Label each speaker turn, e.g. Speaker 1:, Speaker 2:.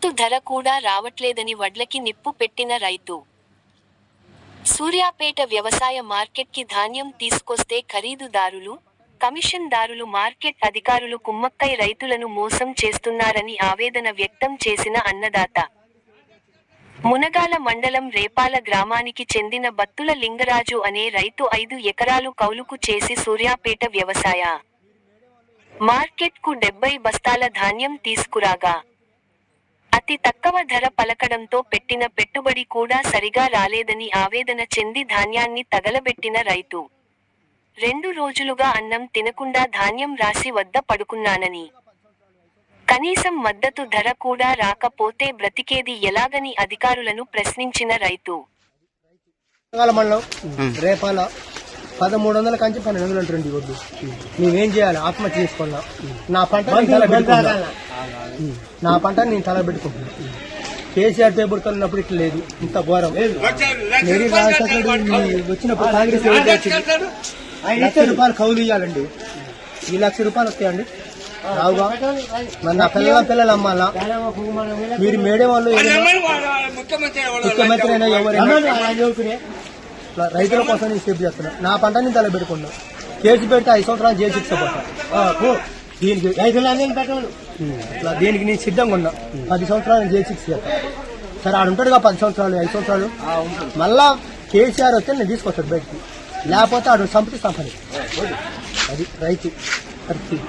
Speaker 1: మద్దతు ధర కూడా రావట్లేదని వడ్లకి నిప్పు పెట్టిన రైతు. సూర్యాపేట వ్యవసాయ మార్కెట్కి ధాన్యం తీసుకొస్తే ఖరీదుదారులు కమిషన్దారులు మార్కెట్ అధికారులు కుమ్మక్కై రైతులను మోసం చేస్తున్నారని ఆవేదన వ్యక్తం చేసిన అన్నదాత. మునగాల మండలం రేపాల గ్రామానికి చెందిన బత్తుల లింగరాజు అనే రైతు ఐదు ఎకరాలు కౌలుకు చేసి సూర్యాపేట వ్యవసాయ మార్కెట్కు డెబ్బై బస్తాల ధాన్యం తీసుకురాగా. అతి తక్కువ ధర పలకడంతో పెట్టిన పెట్టుబడి కూడా సరిగా రాలేదని ఆవేదన చెంది ధాన్యాన్ని తగలబెట్టిన రైతు. రెండు రోజులుగా అన్నం తినకుండా ధాన్యం రాసి వద్ద పడుకున్నానని. కనీసం మద్దతు ధర కూడా రాకపోతే బ్రతికేది ఎలాగని అధికారులను ప్రశ్నించిన రైతు.
Speaker 2: రేపాల పదమూడు వందల కంచి పన్నెండు వందలు అంటుంది వద్దు మేమేం. చేయాలి? ఆత్మహత్య చేసుకున్నా. నా పంట నా పంట నేను తల పెట్టుకుంటున్నా. కేసీఆర్ పేపర్ ఉన్నప్పుడు ఇట్లా లేదు. ఇంత ఘోరం. వచ్చినప్పుడు కాంగ్రెస్ లక్ష రూపాయలు కౌలు ఇవ్వాలండి ఈ లక్ష రూపాయలు వస్తాయండి. రావుగా మరి నా పిల్లల పిల్లలు అమ్మాలా? మీరు మేడే వాళ్ళు ముఖ్యమంత్రి అయినా ఎవరైనా రైతుల కోసం నేను స్టెప్ చేస్తున్నా. నా పంట నేను తల పెట్టుకున్నా కేసు పెడితే ఐదు సంవత్సరాలు జైలు శిక్ష పడతా దీనికి ఇట్లా దీనికి నేను సిద్ధంగా ఉన్నా. పది సంవత్సరాలు జైలు శిక్ష సరే ఆడు ఉంటాడుగా పది సంవత్సరాలు ఐదు సంవత్సరాలు. మళ్ళా కేసీఆర్ వస్తే నేను తీసుకొస్తాడు బయటికి. లేకపోతే ఆడు సంపతి సంపని అది రైతు పరిస్థితి